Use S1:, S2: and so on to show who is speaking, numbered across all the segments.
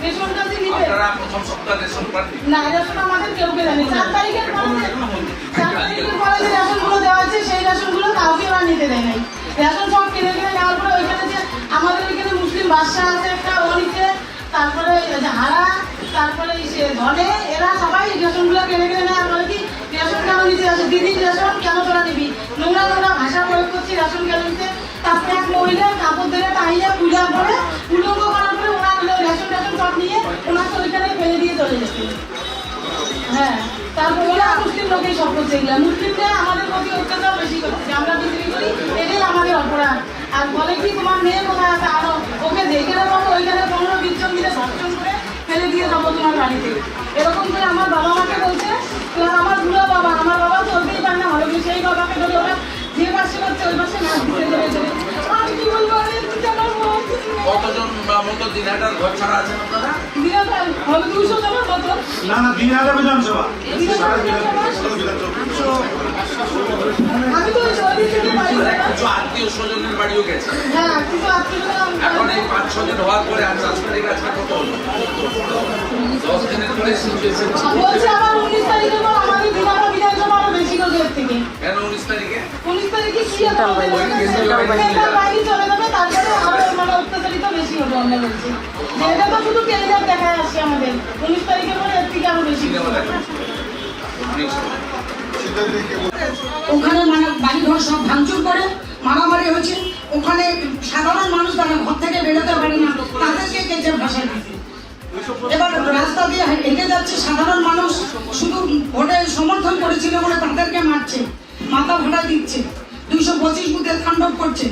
S1: আপনার রেশন
S2: না রেশন আমাদের কেউ কে দেয়নি চার তারিখের পরে যে- চার তারিখের পরে যে রেশনগুলো দেওয়া আছে সেই রেশনগুলো কাউকে ওরা নিতে দেয় নাই। রেশন সব কিনে কিনে নেওয়ার পরে ওইখানে যে আমাদের ওইখানে মুসলিম বাদশা আছে একটা ও নিচ্ছে। তারপরে হারা তারপরে সে ধনে এরা সবাই রেশনগুলো কিনে কিনে নেয়। আর বলে কি রেশন কেন নিতে আসে? দিদি রেশন কেন তোরা নিবি নোংরা নোংরা ভাষা প্রয়োগ করছি রেশন কেন নিতে? তারপরে এক মহিলা কাপড় করছে মুসলিমরা আমাদের প্রতি অত্যাচার বেশি করছে। আমরা বিক্রি করি এটাই আমাদের অপরাধ। আর বলে কি তোমার মেয়ে কোথায় আছে? আরও ওকে যেখানে পাবো ওইখানে পনেরো বিশ জন মিলে করে ফেলে দিয়ে যাব তোমার বাড়িতে। এরকম করে আমার বাবা মাকে বলছে প্লাস আমার বুড়ো বাবা আমার বাবা চলতেই পারে না করে সেই বাবাকে ধরে ওরা যে পাশে করছে ওই পাশে নাচ দিতে ধরে আমি কি বলব? মন।
S1: কতজন মতো দিনহাটার ঘর ছাড়া আছেন আপনারা?
S2: হবে দুশো জনের মতো।
S3: না না দিনে আগে বিধানসভা
S2: আমি তো ওই ওই দিক থেকে পারি না।
S1: কিছু আত্মীয় বাড়িও গেছে এখন এই পাঁচ ছ হওয়ার পরে তারিখ আজকে কত দশ দিনের পরে
S2: তারিখের আমাদের
S1: আরও উনিশ তারিখে
S2: উনিশ তারিখে কি একটা হবে সেন্ট্রাল বাইরে চলে যাবে তারপরে আরও মানে তারিখের পরে আরও বেশি
S1: সিনেমা
S2: হবে।
S1: দেখা উনিশ
S4: ওখানে মানে বাড়িঘর সব ভাঙচুর করে, মারামারি হয়েছে। ওখানে সাধারণ মানুষ তারা ঘর থেকে বেরোতে পারে না, তাদেরকে কেচে ভাষা এবার রাস্তা দিয়ে হেঁটে যাচ্ছে সাধারণ মানুষ, শুধু ভোটে সমর্থন করেছিল বলে তাদেরকে মারছে, মাথা ভাড়া দিচ্ছে। দুইশো পঁচিশ বুথে তাণ্ডব করছে।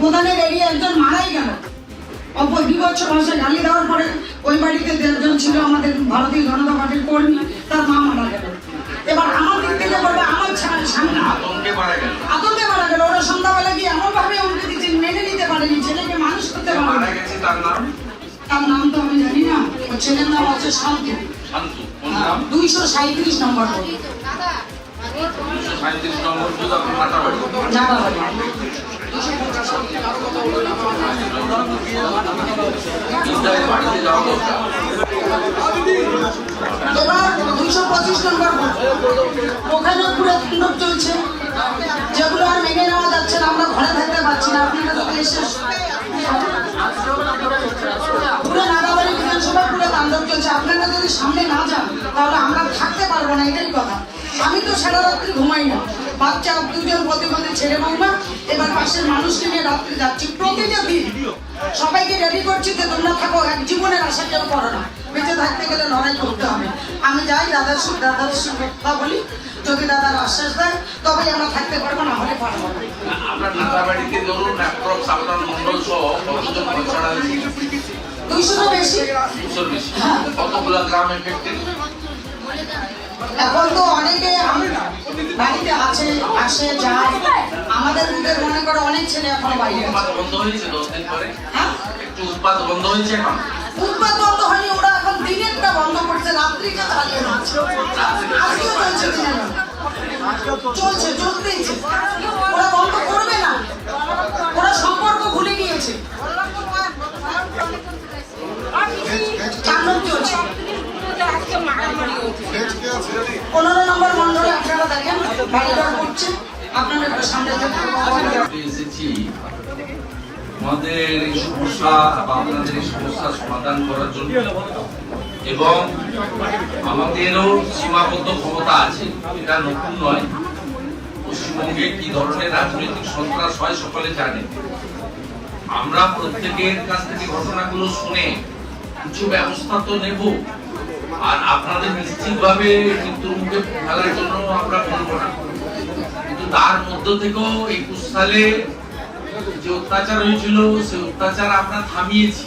S4: প্রধানের এরিয়া একজন মারাই গেল। অপর বিভৎস ভাষায় গালি দেওয়ার পরে ওই বাড়িতে একজন ছিল আমাদের ভারতীয় জনতা পার্টির কর্মী, তার মা মারা গেল। এবার আমার সামনে
S1: আতঙ্কে মারা গেল।
S4: আতঙ্কে মারা গেল। ওরা সন্ধ্যাবেলা গিয়ে এমন ভাবে উল্টে দিচ্ছে মেনে নিতে পারেনি। ছেলেকে মানুষ করতে
S1: যে মারা গেছে? তার নাম?
S4: তার নাম তো আমি জানি না। ওর ছেলের নাম হচ্ছে শান্তু।
S1: শান্তু। কোন নাম?
S4: দুইশো সাঁত্রিশ নম্বর।
S1: সাঁত্রিশ নম্বর আপনার বাড়িতে যাওয়া দরকার।
S4: এবার দুইশো পঁচিশ নম্বর বোর্ড। ওখানে পুরো তাণ্ডব চলছে, যেগুলো আর মেনে নেওয়া যাচ্ছে না, আমরা ঘরে থাকতে পারছি না আপনারা তো এসে পুরো নাগাবাড়ি বিধানসভা, পুরো তাণ্ডব চলছে। আপনারা যদি সামনে না যান, তাহলে আমরা থাকতে পারব না, এটাই কথা। আমি তো সারা রাত্রি ঘুমাই না। বাচ্চা দুজন প্রতিবন্ধী ছেলে বৌমা, এবার পাশের মানুষকে নিয়ে রাত্রি যাচ্ছি। প্রতিটা দিন সবাইকে রেডি করছি যে তোমরা থাকো, এক জীবনের আশা কেউ করো না। বেঁচে থাকতে গেলে লড়াই করতে হবে। আমি যাই দাদার দাদার সঙ্গে কথা বলি যদি দাদার আশ্বাস দেয় তবেই আমরা থাকতে পারব না হলে পারব
S1: আপনার নাতাবাড়িতে ধরুন অ্যাপ্রক্স আপনার মন্ডল সহ কতজন ছাড়া
S4: দুইশোরও বেশি।
S1: দুশোর বেশি। কতগুলো গ্রাম এফেক্টেড
S4: এখন তো অনেকে বাড়িতে আছে আসে যায়। আমাদের মধ্যে মনে করো অনেক ছেলে এখনও বাইরে
S1: বন্ধ হয়েছে দশ দিন পরে?
S4: হ্যাঁ?
S1: একটু উৎপাদ বন্ধ হয়েছে এখন?
S4: উৎপাদ বন্ধ বন্ধ করছে রাত্রিটা চালিয়ে যাচ্ছে আজকেও চলছে। দিনের। চলছে চলতেইছে ওরা বন্ধ করবে না। ওরা সম্পর্ক ভুলে গিয়েছে। পনেরো নম্বর মন্ডলে আপনারা দেখেন
S1: আমাদের এই সমস্যা বা আপনাদের এই সমস্যা সমাধান করার জন্য। এবং আমাদেরও সীমাবদ্ধ ক্ষমতা আছে, এটা নতুন নয়। পশ্চিমবঙ্গে কি ধরনের রাজনৈতিক সন্ত্রাস হয় সকলে জানে। আমরা প্রত্যেকের কাছ থেকে ঘটনাগুলো শুনে কিছু ব্যবস্থা তো নেব, আর আপনাদের নিশ্চিতভাবে মৃত্যুর মুখে ফেলার জন্য আমরা বলব না। কিন্তু তার মধ্য থেকেও একুশ সালে যে অত্যাচার হয়েছিল, সে অত্যাচার আমরা থামিয়েছি।